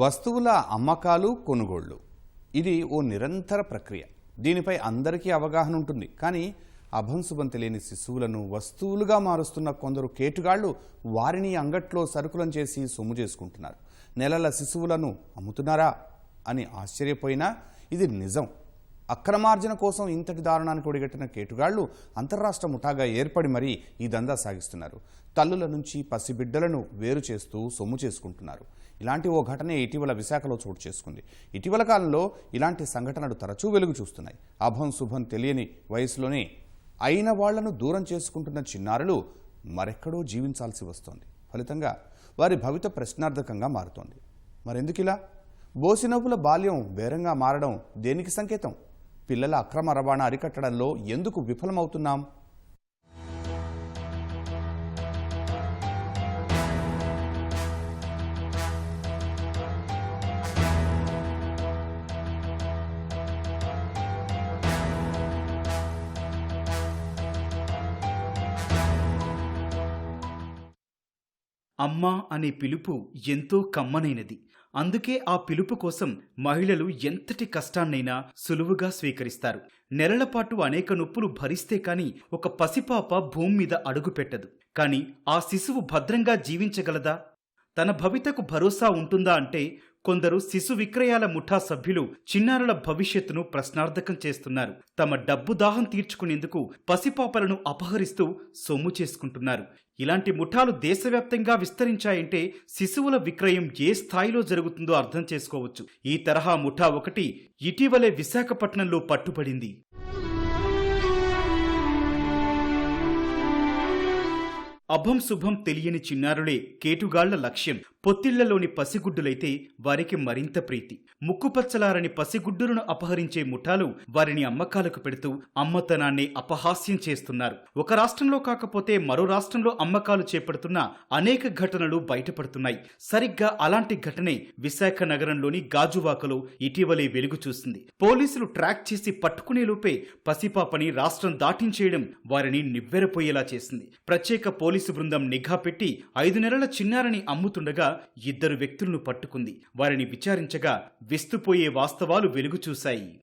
వస్తువుల అమ్మకాలు కొనుగోళ్ళు. ఇది ఓ నిరంతర ప్రక్రియ. దీనిపై అందరికీ అవగాహన ఉంటుంది. కానీ అభంశుభం తెలియని శిశువులను వస్తువులుగా మారుస్తున్న కొందరు కేటుగాళ్ళు వారిని అంగట్లో సరుకులను చేసి సొమ్ము చేసుకుంటున్నారు. నెలల శిశువులను అమ్ముతున్నారా అని ఆశ్చర్యపోయినా ఇది నిజం. అక్రమార్జన కోసం ఇంతటి దారుణానికి ఒడిగట్టిన కేటుగాళ్ళు అంతర్రాష్ట్ర ముఠాగా ఏర్పడి మరీ ఈ దందా సాగిస్తున్నారు. తల్లుల నుంచి పసిబిడ్డలను వేరు చేస్తూ సొమ్ము చేసుకుంటున్నారు. ఇలాంటి ఓ ఘటన ఇటీవల విశాఖలో చోటు చేసుకుంది. ఇటీవల కాలంలో ఇలాంటి సంఘటనలు తరచూ వెలుగు చూస్తున్నాయి. అభం శుభం తెలియని వయసులోనే అయిన వాళ్ళను దూరం చేసుకుంటున్న చిన్నారులు మరెక్కడో జీవించాల్సి వస్తోంది. ఫలితంగా వారి భవిత ప్రశ్నార్థకంగా మారుతోంది. మరెందుకిలా బోసినవ్వుల బాల్యం వేరంగా మారడం దేనికి సంకేతం? పిల్లల అక్రమ రవాణా అరికట్టడంలో ఎందుకు విఫలమవుతున్నాం? అమ్మా అనే పిలుపు ఎంతో కమ్మనైనది. అందుకే ఆ పిలుపు కోసం మహిళలు ఎంతటి కష్టాన్నైనా సులువుగా స్వీకరిస్తారు. నెలల పాటు అనేక నొప్పులు భరిస్తే కాని ఒక పసిపాప భూమి మీద అడుగుపెట్టదు కాని ఆ శిశువు భద్రంగా జీవించగలదా? తన భవితకు భరోసా ఉంటుందా అంటే కొందరు శిశు విక్రయాల ముఠా సభ్యులు చిన్నారుల భవిష్యత్తును ప్రశ్నార్థకం చేస్తున్నారు. తమ డబ్బు దాహం తీర్చుకునేందుకు పసిపాపలను అపహరిస్తూ సొమ్ము చేసుకుంటున్నారు. ఇలాంటి ముఠాలు దేశవ్యాప్తంగా విస్తరించాయంటే శిశువుల విక్రయం ఏ స్థాయిలో జరుగుతుందో అర్థం చేసుకోవచ్చు. ఈ తరహా ముఠా ఒకటి ఇటీవలే విశాఖపట్నంలో పట్టుబడింది. అభం శుభం తెలియని చిన్నారులే కేటుగాళ్ళ లక్ష్యం. పొత్తిళ్ళలోని పసిగుడ్డులైతే వారికి మరింత ప్రీతి. ముక్కుపచ్చలారని పసిగుడ్డులను అపహరించే ముఠాలు వారిని అమ్మకాలకు పెడుతూ అమ్మతనాన్ని అపహాస్యం చేస్తున్నారు. ఒక రాష్ట్రంలో కాకపోతే మరో రాష్ట్రంలో అమ్మకాలు చేపడుతున్న అనేక ఘటనలు బయటపడుతున్నాయి. సరిగ్గా అలాంటి ఘటనే విశాఖ నగరంలోని గాజువాకలో ఇటీవలే వెలుగు చూసింది. పోలీసులు ట్రాక్ చేసి పట్టుకునే లోపే పసిపాపని రాష్ట్రం దాటించేయడం వారిని నివ్వెరపోయేలా చేసింది. ప్రత్యేక పోలీసు బృందం నిఘా పెట్టి ఐదు నెలల చిన్నారని అమ్ముతుండగా ఇద్దరు వ్యక్తులను పట్టుకుంది. వారిని విచారించగా విస్తుపోయే వాస్తవాలు వెలుగు చూశాయి.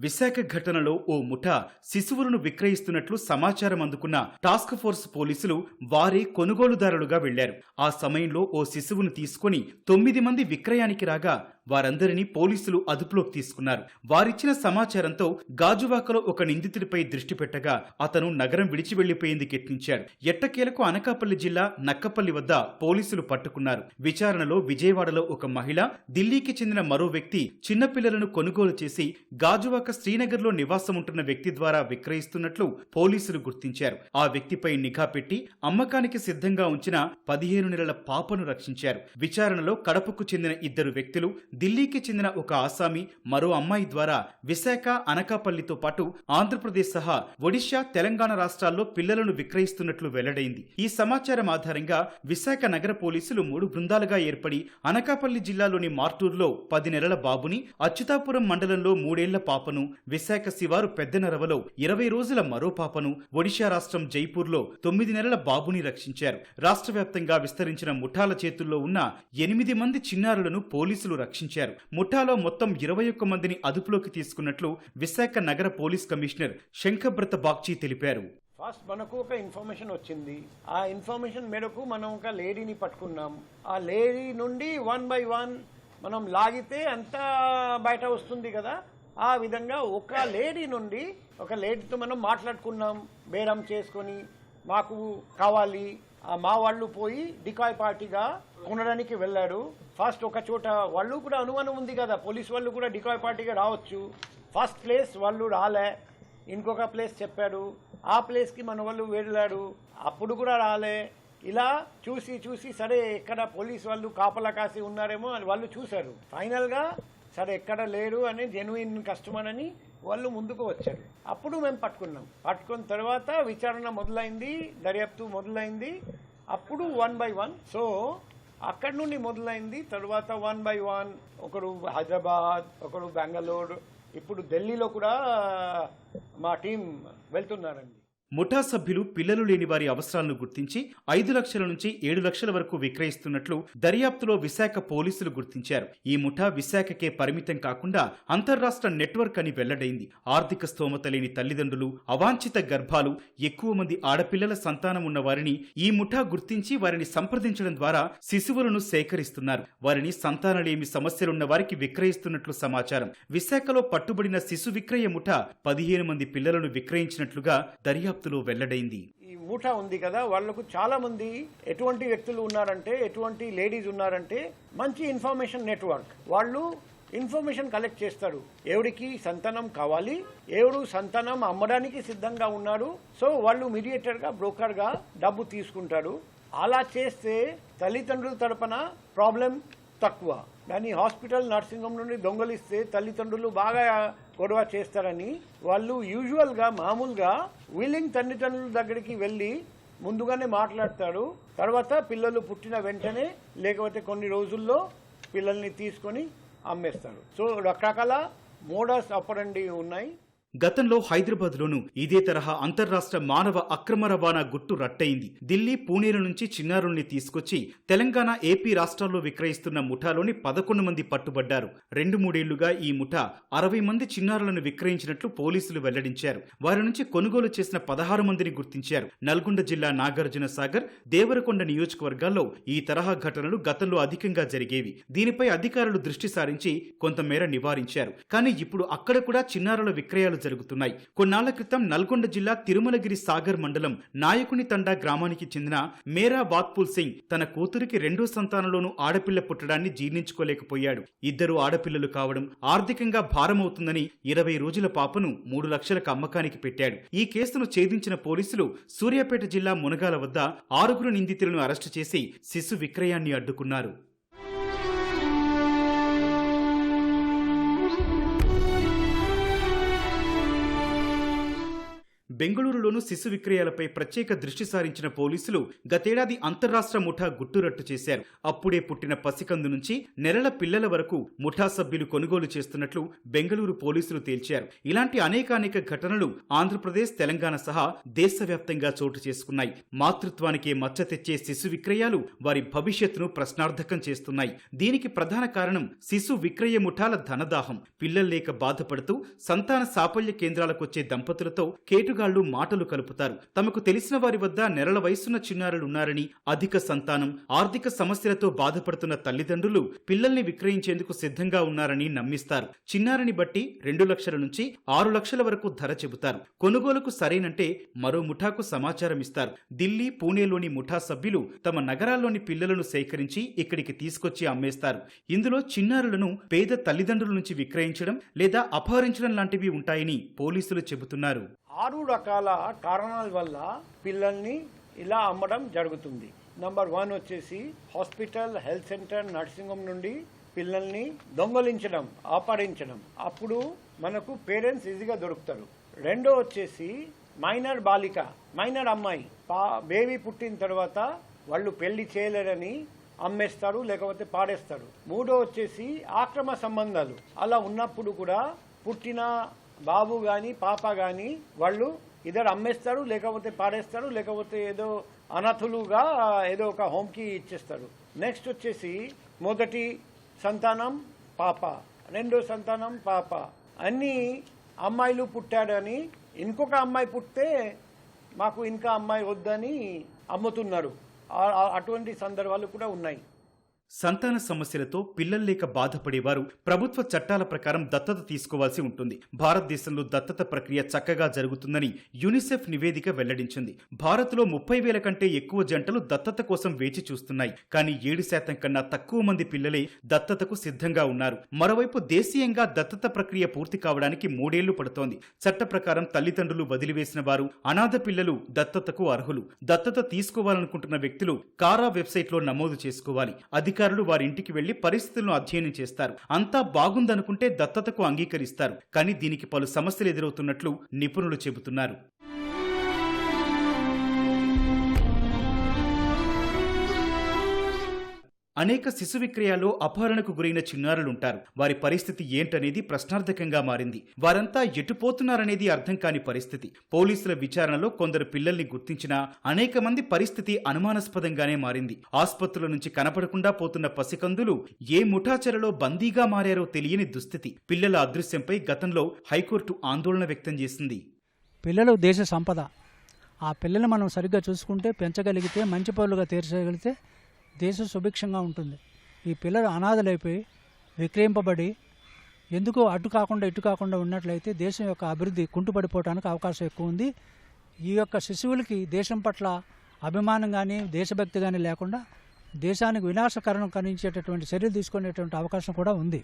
విశాఖ ఘటనలో ఓ ముఠా శిశువులను విక్రయిస్తున్నట్లు సమాచారం అందుకున్న టాస్క్ ఫోర్స్ పోలీసులు వారే కొనుగోలుదారులుగా వెళ్ళారు. ఆ సమయంలో ఓ శిశువును తీసుకొని తొమ్మిది మంది విక్రయానికి రాగా వారందరినీ పోలీసులు అదుపులోకి తీసుకున్నారు. వారిచ్చిన సమాచారంతో గాజువాకలో ఒక నిందితుడిపై దృష్టి పెట్టగా అతను నగరం విడిచి వెళ్ళిపోయింది కెట్టించాడు ఎట్టకేలకు అనకాపల్లి జిల్లా నక్కపల్లి వద్ద పోలీసులు పట్టుకున్నారు. విచారణలో విజయవాడలో ఒక మహిళ ఢిల్లీకి చెందిన మరో వ్యక్తి చిన్నపిల్లలను కొనుగోలు చేసి గాజువాక శ్రీనగర్లో నివాసం ఉంటున్న వ్యక్తి ద్వారా విక్రయిస్తున్నట్లు పోలీసులు గుర్తించారు. ఆ వ్యక్తిపై నిఘా పెట్టి అమ్మకానికి సిద్ధంగా ఉంచిన పదిహేను నెలల పాపను రక్షించారు. విచారణలో కడపకు చెందిన ఇద్దరు వ్యక్తులు ఢిల్లీకి చెందిన ఒక ఆసామి మరో అమ్మాయి ద్వారా విశాఖ అనకాపల్లితో పాటు ఆంధ్రప్రదేశ్ సహా ఒడిశా తెలంగాణ రాష్ట్రాల్లో పిల్లలను విక్రయిస్తున్నట్లు వెల్లడైంది. ఈ సమాచారం ఆధారంగా విశాఖ నగర పోలీసులు మూడు బృందాలుగా ఏర్పడి అనకాపల్లి జిల్లాలోని మార్టూర్లో పది నెలల బాబుని అచ్యుతాపురం మండలంలో మూడేళ్ళ పాపను విశాఖ శివారు పెద్దనరవలో ఇరవై రోజుల మరో పాపను ఒడిశా రాష్ట్రం జైపూర్లో తొమ్మిది నెలల బాబుని రక్షించారు. రాష్ట్ర వ్యాప్తంగా విస్తరించిన ముఠాల చేతుల్లో ఉన్న ఎనిమిది మంది చిన్నారులను పోలీసులు రక్షించారు. ముఠాలో మొత్తం ఇరవై ఒక్క మందిని అదుపులోకి తీసుకున్నట్లు విశాఖ నగర పోలీస్ కమిషనర్ శంఖబ్రత బాగ్చి తెలిపారు. ఫస్ట్ మనకు ఒక ఇన్ఫర్మేషన్ వచ్చింది. ఆ ఇన్ఫర్మేషన్ మేరకు మనం ఒక లేడీని పట్టుకున్నాం. ఆ లేడీ నుండి వన్ బై వన్ మనం లాగితే అంతా బయట వస్తుంది కదా. ఆ విధంగా ఒక లేడీ నుండి ఒక లేడీతో మనం మాట్లాడుకున్నాం. బేరం చేసుకొని మాకు కావాలి. మా వాళ్ళు పోయి డికాయ్ పార్టీగా కొనడానికి వెళ్ళాడు. ఫస్ట్ ఒక చోట వాళ్ళు కూడా అనుమానం ఉంది కదా. పోలీస్ వాళ్ళు కూడా డికాయ్ పార్టీగా రావచ్చు. ఫస్ట్ ప్లేస్ వాళ్ళు రాలే. ఇంకొక ప్లేస్ చెప్పాడు. ఆ ప్లేస్కి మన వాళ్ళు వెళ్ళాడు. అప్పుడు కూడా రాలే. ఇలా చూసి చూసి సరే ఎక్కడ పోలీస్ వాళ్ళు కాపలా కాసి ఉన్నారేమో అని వాళ్ళు చూశారు. ఫైనల్గా సరే ఎక్కడ లేరు అని జెన్యున్ కస్టమర్ అని వాళ్ళు ముందుకు వచ్చారు. అప్పుడు మేము పట్టుకున్నాం. పట్టుకున్న తర్వాత విచారణ మొదలైంది. దర్యాప్తు మొదలైంది. అప్పుడు వన్ బై వన్ సో అక్కడి నుండి మొదలైంది. తర్వాత వన్ బై వన్ ఒకడు హైదరాబాద్ ఒకడు బెంగళూరు. ఇప్పుడు ఢిల్లీలో కూడా మా టీం వెళ్తున్నారండి. ముఠా సభ్యులు పిల్లలు లేని వారి అవసరాలను గుర్తించి ఐదు లక్షల నుంచి ఏడు లక్షల వరకు విక్రయిస్తున్నట్లు దర్యాప్తులో విశాఖ పోలీసులు గుర్తించారు. ఈ ముఠా విశాఖకే పరిమితం కాకుండా అంతర్రాష్ట్ర నెట్వర్క్ అని వెల్లడైంది. ఆర్థిక స్తోమత లేని తల్లిదండ్రులు అవాంఛిత గర్భాలు ఎక్కువ మంది ఆడపిల్లల సంతానం ఉన్న వారిని ఈ ముఠా గుర్తించి వారిని సంప్రదించడం ద్వారా శిశువులను సేకరిస్తున్నారు. వారిని సంతానలేమి సమస్యలున్న వారికి విక్రయిస్తున్నట్లు సమాచారం. విశాఖలో పట్టుబడిన శిశు విక్రయ ముఠా పదిహేను మంది పిల్లలను విక్రయించినట్లుగా దర్యాప్తు దర్యాప్తులో వెల్లడైంది. ఈ ఉంది కదా వాళ్ళకు చాలా మంది ఎటువంటి వ్యక్తులు ఉన్నారంటే ఎటువంటి లేడీస్ ఉన్నారంటే మంచి ఇన్ఫర్మేషన్ నెట్వర్క్. వాళ్ళు ఇన్ఫర్మేషన్ కలెక్ట్ చేస్తారు. ఎవడికి సంతానం కావాలి ఎవడు సంతానం అమ్మడానికి సిద్ధంగా ఉన్నాడు సో వాళ్ళు మీడియేటర్గా బ్రోకర్గా డబ్బు తీసుకుంటారు. అలా చేస్తే తల్లిదండ్రుల తరపున ప్రాబ్లం తక్కువ. కానీ హాస్పిటల్ నర్సింగ్ హోమ్ నుండి దొంగలిస్తే తల్లిదండ్రులు బాగా గొడవ చేస్తారని వాళ్ళు యూజువల్గా మామూలుగా విల్లింగ్ తల్లిదండ్రుల దగ్గరికి వెళ్ళి ముందుగానే మాట్లాడతారు. తర్వాత పిల్లలు పుట్టిన వెంటనే లేకపోతే కొన్ని రోజుల్లో పిల్లల్ని తీసుకొని అమ్మేస్తారు. సో రకరకాల మోడల్స్ అప్పరండి ఉన్నాయి. గతంలో హైదరాబాద్లోనూ ఇదే తరహా అంతర్రాష్ట్ర మానవ అక్రమ రవాణా గుట్టు రట్టయింది. ఢిల్లీ పూణేల నుంచి చిన్నారుల్ని తీసుకొచ్చి తెలంగాణ ఏపీ రాష్ట్రాల్లో విక్రయిస్తున్న ముఠాలోని పదకొండు మంది పట్టుబడ్డారు. రెండు మూడేళ్ళుగా ఈ ముఠా అరవై మంది చిన్నారులను విక్రయించినట్లు పోలీసులు వెల్లడించారు. వారి నుంచి కొనుగోలు చేసిన పదహారు మందిని గుర్తించారు. నల్గొండ జిల్లా నాగార్జున సాగర్ దేవరకొండ నియోజకవర్గాల్లో ఈ తరహా ఘటనలు గతంలో అధికంగా జరిగేవి. దీనిపై అధికారులు దృష్టి సారించి కొంతమేర నివారించారు. కానీ ఇప్పుడు అక్కడ కూడా చిన్నారుల విక్రయాలు జరుగుతున్నాయి. కొన్నాళ్ళ క్రితం నల్గొండ జిల్లా తిరుమలగిరి సాగర్ మండలం నాయకుని తండా గ్రామానికి చెందిన మేరా బాత్పూల్ సింగ్ తన కూతురికి రెండో సంతానంలోనూ ఆడపిల్ల పుట్టడాన్ని జీర్ణించుకోలేకపోయాడు. ఇద్దరు ఆడపిల్లలు కావడం ఆర్థికంగా భారమవుతుందని ఇరవై రోజుల పాపను మూడు లక్షలకు అమ్మకానికి పెట్టాడు. ఈ కేసును ఛేదించిన పోలీసులు సూర్యాపేట జిల్లా మునగాల వద్ద ఆరుగురు నిందితులను అరెస్టు చేసి శిశు విక్రయాన్ని అడ్డుకున్నారు. బెంగళూరులోను శిశు విక్రయాలపై ప్రత్యేక దృష్టి సారించిన పోలీసులు గతేడాది అంతర్రాష్ట్ర ముఠా గుట్టురట్టు చేశారు. అప్పుడే పుట్టిన పసికందు నుంచి నెలల పిల్లల వరకు ముఠా సభ్యులు కొనుగోలు చేస్తున్నట్లు బెంగళూరు పోలీసులు తేల్చారు. ఇలాంటి అనేకానేక ఘటనలు ఆంధ్రప్రదేశ్ తెలంగాణ సహా దేశవ్యాప్తంగా చోటు చేసుకున్నాయి. మాతృత్వానికే మచ్చ తెచ్చే శిశు విక్రయాలు వారి భవిష్యత్తును ప్రశ్నార్థకం చేస్తున్నాయి. దీనికి ప్రధాన కారణం శిశు విక్రయ ముఠాల ధనదాహం. పిల్లలు లేక బాధపడుతూ సంతాన సాఫల్య కేంద్రాలకొచ్చే దంపతులతో కేటుగా కేటుగాళ్ళు మాటలు కలుపుతారు. తమకు తెలిసిన వారి వద్ద నెలల వయసున్న చిన్నారులున్నారని అధిక సంతానం ఆర్థిక సమస్యలతో బాధపడుతున్న తల్లిదండ్రులు పిల్లల్ని విక్రయించేందుకు సిద్ధంగా ఉన్నారని నమ్మిస్తారు. చిన్నారిని బట్టి రెండు లక్షల నుంచి ఆరు లక్షల వరకు ధర చెబుతారు. కొనుగోలుకు సరేనంటే మరో ముఠాకు సమాచారం ఇస్తారు. ఢిల్లీ పూణేలోని ముఠా సభ్యులు తమ నగరాల్లోని పిల్లలను సేకరించి ఇక్కడికి తీసుకొచ్చి అమ్మేస్తారు. ఇందులో చిన్నారులను పేద తల్లిదండ్రుల నుంచి విక్రయించడం లేదా అపహరించడం లాంటివి ఉంటాయని పోలీసులు చెబుతున్నారు. ఆరు రకాల కారణాల వల్ల పిల్లల్ని ఇలా అమ్మడం జరుగుతుంది. నంబర్ వన్ వచ్చేసి hospital health centre nursing home నుండి పిల్లల్ని దొంగలించడం అపహరించడం అప్పుడు మనకు పేరెంట్స్ ఈజీగా దొరుకుతారు. రెండో వచ్చేసి మైనర్ బాలిక మైనర్ అమ్మాయి. పా బేబీ పుట్టిన తర్వాత వాళ్ళు పెళ్ళి చేయలేరని అమ్మేస్తారు లేకపోతే పాడేస్తారు మూడో వచ్చేసి ఆక్రమ సంబంధాలు. అలా ఉన్నప్పుడు కూడా పుట్టిన బాబు కానీ పాప కానీ వాళ్ళు ఇద్దరు అమ్మేస్తారు లేకపోతే పాడేస్తారు లేకపోతే ఏదో అనాథులుగా ఏదో ఒక హోమ్కి ఇచ్చేస్తారు. నెక్స్ట్ వచ్చేసి మొదటి సంతానం పాప. రెండో సంతానం పాప. అన్ని అమ్మాయిలు పుట్టాడని ఇంకొక అమ్మాయి పుట్టితే మాకు ఇంకా అమ్మాయి వద్దని అమ్ముతున్నారు. అటువంటి సందర్భాలు కూడా ఉన్నాయి. సంతాన సమస్యలతో పిల్లలు లేక బాధపడేవారు ప్రభుత్వ చట్టాల ప్రకారం దత్తత తీసుకోవాల్సి ఉంటుంది. భారతదేశంలో దత్తత ప్రక్రియ చక్కగా జరుగుతుందని యునిసెఫ్ నివేదిక వెల్లడించింది. భారత్లో ముప్పై వేల కంటే ఎక్కువ జంటలు దత్తత కోసం వేచి చూస్తున్నాయి. కానీ ఏడు శాతం కన్నా తక్కువ మంది పిల్లలే దత్తతకు సిద్ధంగా ఉన్నారు. మరోవైపు దేశీయంగా దత్తత ప్రక్రియ పూర్తి కావడానికి మూడేళ్ళు పడుతోంది. చట్ట ప్రకారం తల్లిదండ్రులు వదిలివేసిన వారు అనాథ పిల్లలు దత్తతకు అర్హులు. దత్తత తీసుకోవాలనుకుంటున్న వ్యక్తులు కారా వెబ్సైట్లో నమోదు చేసుకోవాలి. అధికారులు వారి ఇంటికి వెళ్ళి పరిస్థితులను అధ్యయనం చేస్తారు. అంతా బాగుందనుకుంటే దత్తతకు అంగీకరిస్తారు. కానీ దీనికి పలు సమస్యలు ఎదురవుతున్నట్లు నిపుణులు చెబుతున్నారు. అనేక శిశు విక్రయాల్లో అపహరణకు గురైన చిన్నారులుంటారు. వారి పరిస్థితి ఏంటనేది ప్రశ్నార్థకంగా మారింది. వారంతా ఎటుపోతున్నారనేది అర్థం కాని పరిస్థితి. పోలీసుల విచారణలో కొందరు పిల్లల్ని గుర్తించినా అనేక మంది పరిస్థితి అనుమానాస్పదంగానే మారింది. ఆసుపత్రుల నుంచి కనపడకుండా పోతున్న పసికందులు ఏ ముఠాచరలో బందీగా మారారో తెలియని దుస్థితి. పిల్లల అదృశ్యంపై గతంలో హైకోర్టు ఆందోళన వ్యక్తం చేసింది. పిల్లలు దేశ సంపద. ఆ పిల్లలు మనం సరిగ్గా చూసుకుంటే పెంచగలిగితే మంచి పౌరులుగా తీర్చగలిగితే దేశం సుభిక్షంగా ఉంటుంది. ఈ పిల్లలు అనాథలైపోయి విక్రయింపబడి ఎందుకు అటు కాకుండా ఇటు కాకుండా ఉన్నట్లయితే దేశం యొక్క అభివృద్ధి కుంటుపడిపోవడానికి అవకాశం ఎక్కువ ఉంది. ఈ యొక్క శిశువులకి దేశం పట్ల అభిమానం కానీ దేశభక్తి కానీ లేకుండా దేశానికి వినాశకరణం కలిగించేటటువంటి చర్యలు తీసుకునేటువంటి అవకాశం కూడా ఉంది.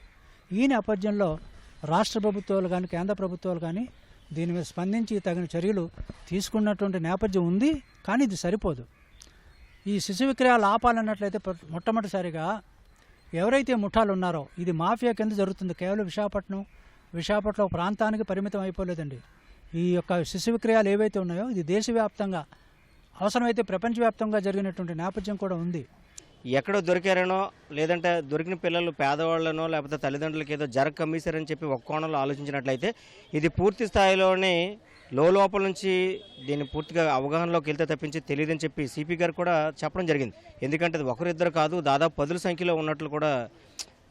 ఈ నేపథ్యంలో రాష్ట్ర ప్రభుత్వాలు కానీ కేంద్ర ప్రభుత్వాలు కానీ దీని మీద స్పందించి తగిన చర్యలు తీసుకున్నటువంటి నేపథ్యం ఉంది. కానీ ఇది సరిపోదు. ఈ శిశు విక్రయాలు ఆపాలన్నట్లయితే మొట్టమొదటిసారిగా ఎవరైతే ముఠాలు ఉన్నారో ఇది మాఫియా కింద జరుగుతుంది. కేవలం విశాఖపట్నం విశాఖపట్నం ప్రాంతానికి పరిమితం అయిపోలేదండి. ఈ యొక్క శిశు విక్రయాలు ఏవైతే ఉన్నాయో ఇది దేశవ్యాప్తంగా అవసరమైతే ప్రపంచవ్యాప్తంగా జరిగినటువంటి నేపథ్యం కూడా ఉంది. ఎక్కడో దొరికారనో లేదంటే దొరికిన పిల్లలు పేదవాళ్ళనో లేకపోతే తల్లిదండ్రులకి ఏదో జరగ కమ్మేశారని చెప్పి ఒక కోణంలో ఆలోచించినట్లయితే ఇది పూర్తి స్థాయిలోనే లోపల నుంచి దీన్ని పూర్తిగా అవగాహనలోకి వెళ్తే తప్పించి తెలియదని చెప్పి సిపి గారు కూడా చెప్పడం జరిగింది. ఎందుకంటే అది ఒకరిద్దరు కాదు దాదాపు పదుల సంఖ్యలో ఉన్నట్లు కూడా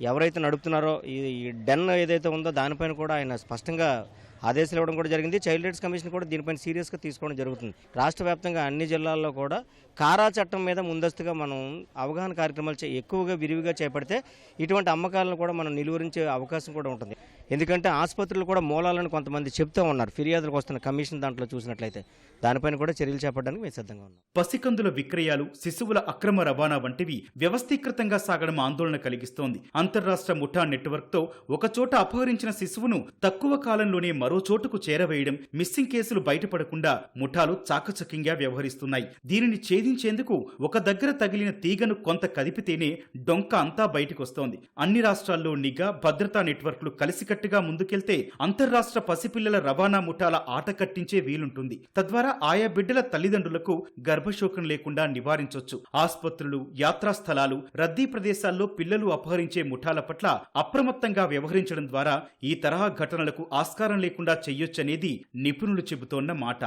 ఎవరైతే నడుపుతున్నారో ఈ డెన్ ఏదైతే ఉందో దానిపైన కూడా ఆయన స్పష్టంగా ఆదేశాలు ఇవ్వడం కూడా జరిగింది. చైల్డ్ రైట్స్ కమిషన్ కూడా దీనిపైన సీరియస్గా తీసుకోవడం జరుగుతుంది. రాష్ట్ర వ్యాప్తంగా అన్ని జిల్లాల్లో కూడా కారా చట్టం మీద ముందస్తుగా మనం అవగాహన కార్యక్రమాలు చే- ఎక్కువగా విరివిగా చేపడితే ఇటువంటి అమ్మకాలను కూడా మనం నిలువరించే అవకాశం కూడా ఉంటుంది. ఎందుకంటే ఆసుపత్రులు కూడా మూలాలను కొంతమంది చెప్తూ ఉన్నారు. ఫిర్యాదులకు వస్తున్న కమిషన్ దాంట్లో చూసినట్లయితే దానిపైన కూడా చర్యలు చేపట్టడానికి మేము సిద్ధంగా ఉన్నాం. పసికందుల విక్రయాలు శిశువుల అక్రమ రవాణా వంటివి వ్యవస్థీకృతంగా సాగడం ఆందోళన కలిగిస్తోంది. అంతర్రాష్ట్ర ముఠా నెట్వర్క్తో ఒకచోట అపహరించిన శిశువును తక్కువ కాలంలోనే మరో చోటుకు చేరవేయడం మిస్సింగ్ కేసులు బయటపడకుండా ముఠాలు చాకచక్యంగా వ్యవహరిస్తున్నాయి. దీనిని ఛేదించేందుకు ఒక దగ్గర తగిలిన తీగను కొంత కదిపితేనే డొంక అంతా బయటకొస్తోంది. అన్ని రాష్ట్రాల్లో నిఘా భద్రతా నెట్వర్క్లు కలిసికట్టు కలిసికట్టుగా ముందుకెళ్తే అంతర్రాష్ట్ర పసిపిల్లల రవాణా ముఠాల ఆట కట్టించే వీలుంటుంది. తద్వారా ఆయా బిడ్డల తల్లిదండ్రులకు గర్భశోకం లేకుండా నివారించొచ్చు. ఆసుపత్రులు యాత్రా స్థలాలు రద్దీ ప్రదేశాల్లో పిల్లలు అపహరించే ముఠాల పట్ల అప్రమత్తంగా వ్యవహరించడం ద్వారా ఈ తరహా ఘటనలకు ఆస్కారం లేకుండా చెయ్యొచ్చనేది నిపుణులు చెబుతోన్న మాట.